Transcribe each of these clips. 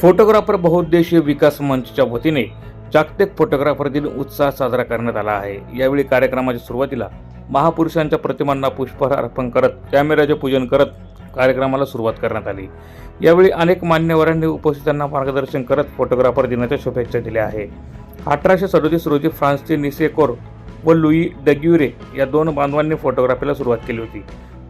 Photographer बहुउद्देशीय विकास मंचच्या वतीने जागतिक फोटोग्राफर दिन उत्साह साजरा करण्यात आला आहे. यावेळी कार्यक्रमाच्या सुरुवातीला महापुरुषांच्या प्रतिमांना पुष्पहार अर्पण करत कॅमेऱ्याचे पूजन करत कार्यक्रमाला सुरुवात करण्यात आली. यावेळी अनेक मान्यवरांनी उपस्थितांना मार्गदर्शन करत फोटोग्राफर दिनाच्या शुभेच्छा दिल्या आहे. अठराशे सदोतीस रोजी फ्रान्सचे निसेकोर व लुई डग्युरे या दोन बांधवांनी फोटोग्राफीला सुरुवात केली होती.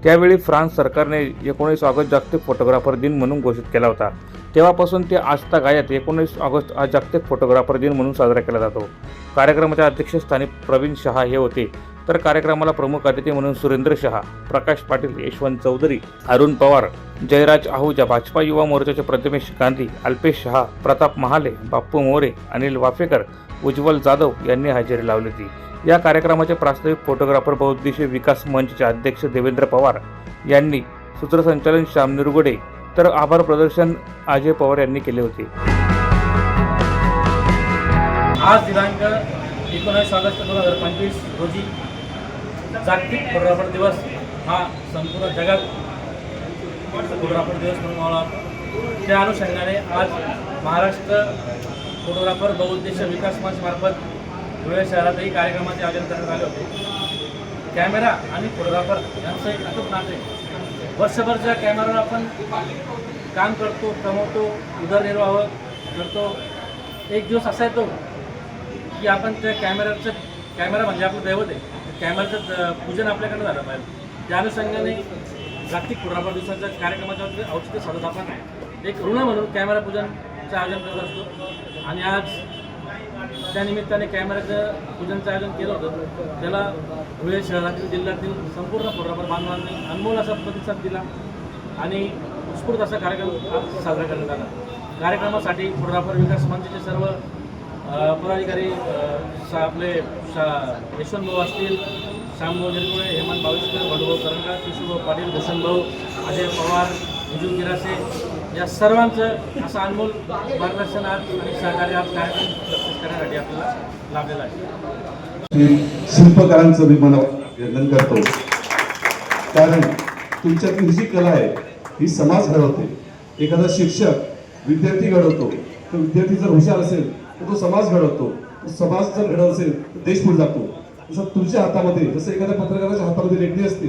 त्यावेळी फ्रान्स सरकारने एकोणीस ऑगस्ट जागतिक फोटोग्राफर दिन म्हणून घोषित केला होता. तेव्हापासून ते आजतागायत एकोणीस ऑगस्ट हा जागतिक फोटोग्राफर दिन म्हणून साजरा केला जातो. कार्यक्रमाच्या अध्यक्षस्थानी प्रवीण शहा हे होते. तर कार्यक्रमाला प्रमुख अतिथी म्हणून सुरेंद्र शहा प्रकाश पाटील यशवंत चौधरी अरुण पवार जयराज आहुजा भाजपा युवा मोर्चाचे प्रतिमेश गांधी अल्पेश शहा प्रताप महाले बाप्पू मोरे अनिल वाफेकर उज्ज्वल जाधव यांनी हजेरी लावली होती. या कार्यक्रमाचे प्रास्ताविक फोटोग्राफर बहुउद्देशीय विकास मंचचे अध्यक्ष देवेंद्र पवार यांनी सूत्रसंचालन श्याम निरगुडे तर आभार प्रदर्शन अजय पवार यांनी केले होते. आज दिनांक एकोणावीस ऑगस्ट दोन हजार पंचवीस रोजी जागतिक फोटोग्राफर दिवस हा संपूर्ण जगात फोटोग्राफर दिवस म्हणून त्या अनुषंगाने आज महाराष्ट्र फोटोग्राफर बहुउद्देशीय विकास मंचमार्फत धुळे शहरातही कार्यक्रमाचे आयोजन करण्यात आले होते. कॅमेरा आणि फोटोग्राफर यांचं एक अतूट नाते. वर्षभर वर्षभरच्या कॅमेरावर आपण काम करतो कमवतो उदरनिर्वाह करतो एक दिवस असा येतो की आपण त्या कॅमेऱ्याचं कॅमेरा म्हणजे आपलं दैवत आहे. कॅमेऱ्याचं पूजन आपल्याकडे झालं पाहिजे. त्या अनुषंगाने जागतिक फोटोग्राफर दिवसाच्या कार्यक्रमाच्या औषध साधत आपण एक ऋण म्हणून कॅमेरा पूजनचं आयोजन करत असतो. आणि आज त्या निमित्ताने कॅमेऱ्याचं पूजनचं आयोजन केलं होतं. त्याला धुळे शहरातील जिल्ह्यातील संपूर्ण फोटोग्राफर बांधवांनी अनमोल असा प्रतिसाद दिला आणि उत्स्फूर्त असा कार्यक्रम आज साजरा करण्यात आला. कार्यक्रमासाठी फोटोग्राफर विकास मंचचे सर्व पदाधिकारी सा आपले शा यशवंत भाऊ असतील श्यामभाऊ निरगुळे हेमंत बावीसकर भाऊभाऊ करंगा किशोरभाऊ पाटील भूषणभाऊ अजय पवार विजू गिरासे या सर्वांचं असं अनमोल मार्गदर्शन आज आणि सहकार्य आज कार्यक्रम करण्यासाठी आपल्याला लाभलेला आहे. शिल्पकारांचं मी मनापासून अभिनंदन करतो. कारण तुमच्यातली जी कला आहे ही समाज घडवते. एखादा शिक्षक विद्यार्थी घडवतो तर विद्यार्थी जर हुशार असेल तर तो समाज घडवतो. तो समाज जर घडवत असेल तर देश पुढे जातो. जसं तुमच्या हातामध्ये जसं एखाद्या पत्रकाराच्या हातामध्ये लेखणी असते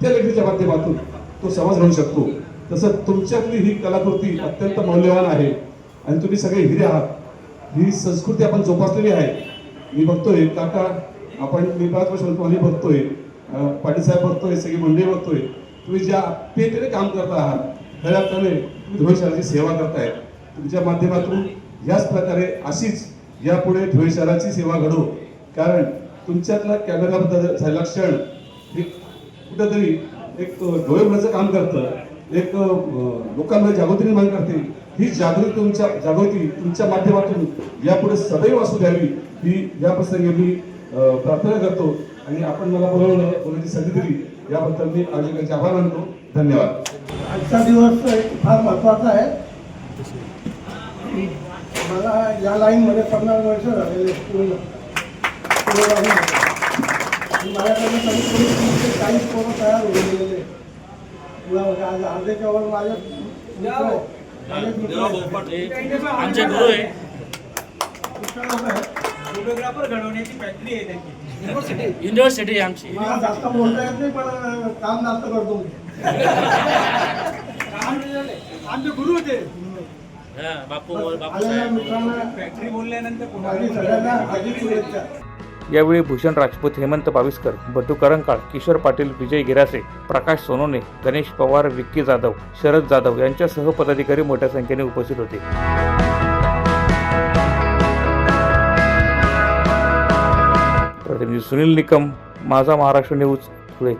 त्या लेखणीच्या माध्यमातून तो समाज घडू शकतो. तसं तुमच्यातली ही कलाकृती अत्यंत मौल्यवान आहे. आणि तुम्ही सगळे हिरे आहात. ही संस्कृती आपण जोपासलेली आहे. मी बघतोय काका आपण मी पाच वर्ष तुम्हाला बघतोय पाटीलसाहेब बघतोय सगळी मंडळी बघतोय. तुम्ही ज्या पेटेने काम करत आहात खऱ्या अर्थाने तुम्ही धुळे शहराची सेवा करताय. तुमच्या माध्यमातून याच प्रकारे अशीच यापुढे धुळे शहराची सेवा घडो. कारण तुमच्यातला कॅमेराबद्दल झालेला क्षण हे कुठंतरी एक डोळे काम करतं. एक लोकांमध्ये जागृती निर्माण करते. ही जागृती तुमच्या जागृती तुमच्या माध्यमातून यापुढे सदैव असू द्यावी ही या प्रसंगी मी प्रार्थना करतो. आणि आपण मला बोलवलं बोलायची संधी दिली याबद्दल मी आयोजकांचे आभार मानतो. धन्यवाद. आजचा दिवस एक फार महत्त्वाचा आहे. मला या लाईनमध्ये पन्नास वर्ष झालेले माझ्याकडे कमीत कमी चाळीस पोरं तयार होऊन गेलेले आज अर्धेच्या वर माझ्या हे आमचे गुरु आहे. फोटोग्राफर घडवण्याची फॅक्टरी आहे त्यांची. युनिव्हर्सिटी आमची. जास्त बोलता येत नाही पण काम जास्त करतो आमचे गुरु होते. हा, बापू बापू साहेब. मित्रांना फॅक्टरी बोलल्यानंतर सगळ्यांना यावेळी भूषण राजपूत हेमंत बाविस्कर बटू करंकाळ किशोर पाटील विजय गिरासे प्रकाश सोनोने गणेश पवार विक्की जाधव शरद जाधव यांच्यासह पदाधिकारी मोठ्या संख्येने उपस्थित होते. प्रतिनिधी सुनील निकम माझा महाराष्ट्र न्यूज धुळे